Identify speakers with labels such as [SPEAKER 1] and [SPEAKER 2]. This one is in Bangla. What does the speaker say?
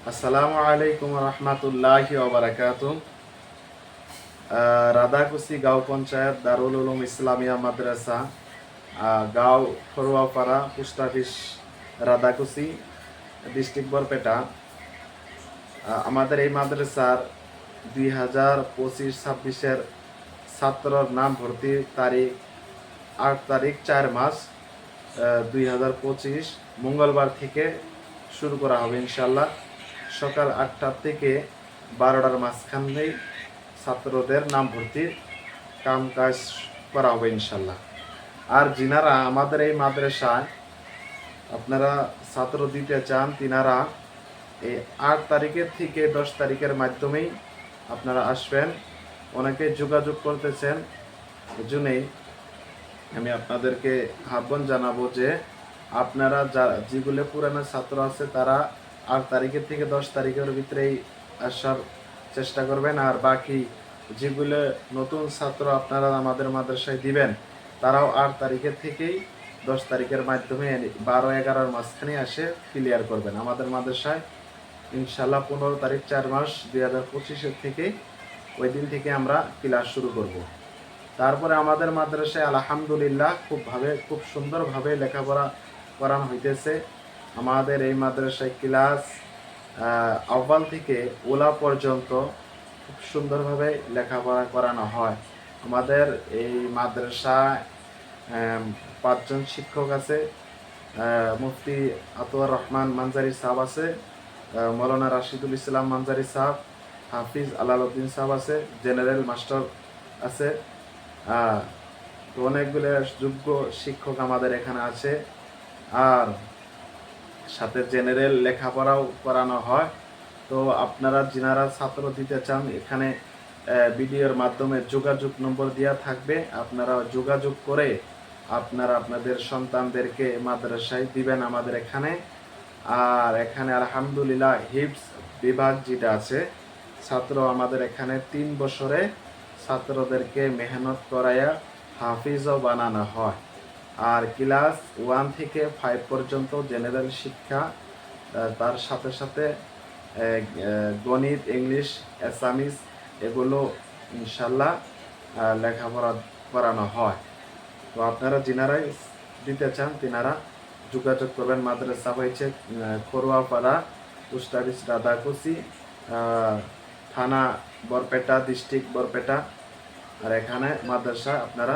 [SPEAKER 1] আসসালামু আলাইকুম রহমতুল্লাহি ওবরাকাত রাধাকুসি গাঁও পঞ্চায়েত দারুল উলুম ইসলামিয়া মাদ্রাসা গাঁও Faruapara post office Radhakusi district Barpeta. আমাদের এই মাদ্রাসার দুই হাজার পঁচিশ ছাব্বিশের ছাত্রর নাম ভর্তির তারিখ আট তারিখ চার মাস দুই হাজার পঁচিশ মঙ্গলবার থেকে শুরু করা হবে ইনশাল্লাহ সকাল আটটা থেকে বারোটার মাঝখানেই ছাত্রদের নাম ভর্তির কাম কাজ করা হবে ইনশাল্লাহ। আর যিনারা আমাদের এই মাদ্রাসায় আপনারা ছাত্র দিতে চান, তিনারা এই আট তারিখের থেকে দশ তারিখের মাধ্যমেই আপনারা আসবেন। অনেকে যোগাযোগ করতেছেন, এজন্যই আমি আপনাদেরকে আহ্বান জানাব যে আপনারা যা যেগুলো পুরানো ছাত্র আছে তারা আট তারিখের থেকে দশ তারিখের ভিতরেই আসার চেষ্টা করবেন। আর বাকি যেগুলো নতুন ছাত্র আপনারা আমাদের মাদ্রাসায় দিবেন, তারাও আট তারিখের থেকেই দশ তারিখের মাধ্যমে বারো এগারোর মাঝখানে এসে ক্লিয়ার করবেন। আমাদের মাদ্রাসায় ইনশাল্লাহ পনেরো তারিখ চার মাস দুই হাজার পঁচিশের থেকে ওই দিন থেকে আমরা ক্লাস শুরু করব। তারপরে আমাদের মাদ্রাসায় আলহামদুলিল্লাহ খুব ভাবে, খুব সুন্দরভাবে লেখাপড়া করানো হইতেছে। আমাদের এই মাদ্রাসায় ক্লাস আহ, আহ্বান থেকে ওলা পর্যন্ত খুব সুন্দরভাবে লেখাপড়া করানো হয়। আমাদের এই মাদ্রাসায় পাঁচজন শিক্ষক আছে মুফতি আতোয়ার রহমান মানজারি সাহেব আছে মৌলানা রাশিদুল ইসলাম মানজারি সাহেব হাফিজ আলালউদ্দিন সাহেব আছে জেনারেল মাস্টার আছে অনেকগুলো যোগ্য শিক্ষক আমাদের এখানে আছে। আর সাথে জেনারেল লেখাপড়াও করানো হয়। তো আপনারা যিনারা ছাত্র দিতে চান, এখানে ভিডিওর মাধ্যমে যোগাযোগ নম্বর দেওয়া থাকবে। আপনারা যোগাযোগ করে আপনারা আপনাদের সন্তানদেরকে মাদ্রাসায় দিবেন আমাদের এখানে। আর এখানে আলহামদুলিল্লাহ হিপস বিভাগ যেটা আছে, ছাত্র আমাদের এখানে তিন বছরে ছাত্রদেরকে মেহনত করাইয়া হাফিজও বানানো হয়। আর ক্লাস ওয়ান থেকে ফাইভ পর্যন্ত জেনারেল শিক্ষা তার সাথে সাথে গণিত, ইংলিশ, অ্যাসামিস এগুলো ইনশাল্লাহ লেখাপড়া করানো হয়। তো আপনারা যিনারাই দিতে চান, তিনারা যোগাযোগ করবেন। মাদ্রাসা হয়েছে খরুয়াপাড়া পোস্ট অফিস রাধাকুচি থানা বরপেটা, ডিস্ট্রিক্ট বরপেটা। আর এখানে মাদ্রাসা আপনারা